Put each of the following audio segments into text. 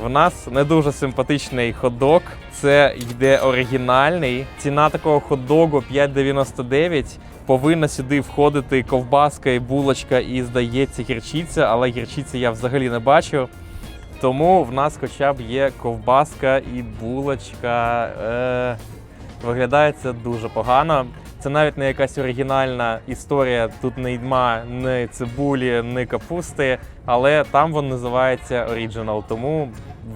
В нас не дуже симпатичний хот-дог. Це йде оригінальний. Ціна такого хот-догу 5,99. Повинна сюди входити ковбаска і булочка, і здається, гірчиця, але гірчиці я взагалі не бачу. Тому в нас хоча б є ковбаска і булочка. Е, виглядає це дуже погано. Це навіть не якась оригінальна історія. Тут не йдма ні цибулі, ні капусти, але там він називається Original, тому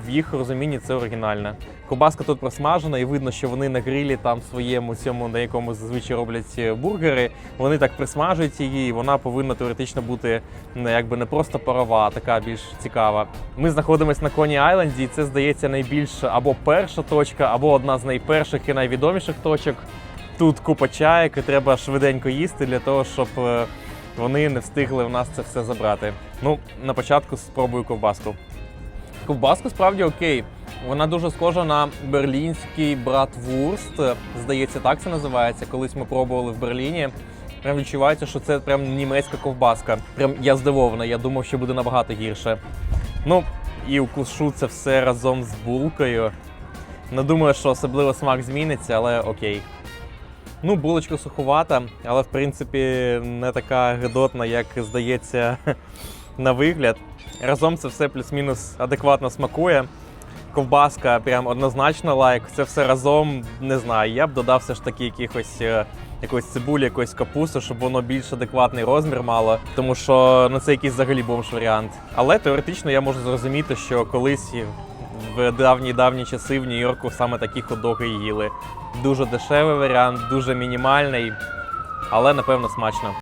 в їх розумінні це оригінальне. Ковбаска тут просмажена, і видно, що вони на грилі там своєму цьому, на якому зазвичай роблять е, бургери. Вони так присмажують її, і вона повинна теоретично бути ну, якби не просто парова, а така більш цікава. Ми знаходимося на Коні Айленді, і це здається найбільш або перша точка, або одна з найперших і найвідоміших точок. Тут купа чаєк, і треба швиденько їсти для того, щоб е, вони не встигли в нас це все забрати. Ну, на початку спробую ковбаску. Ковбаска справді окей. Вона дуже схожа на берлінський братвурст. Здається, так це називається. Колись ми пробували в Берліні. Прям відчувається, що це прям німецька ковбаска. Прям я здивований, я думав, що буде набагато гірше. Ну, і укушу це все разом з булкою. Не думаю, що особливо смак зміниться, але окей. Ну, булочка суховата, але в принципі не така гидотна, як здається на вигляд. Разом це все плюс-мінус адекватно смакує. Ковбаска прям однозначно лайк. Це все разом не знаю. Я б додав все ж таки якихось е, якоїсь цибулі, якоїсь капусти, щоб воно більш адекватний розмір мало. Тому що ну, це якийсь взагалі бомж варіант. Але теоретично я можу зрозуміти, що колись в давні давні часи в Нью-Йорку саме такі хот-доги їли. Дуже дешевий варіант, дуже мінімальний, але напевно смачно.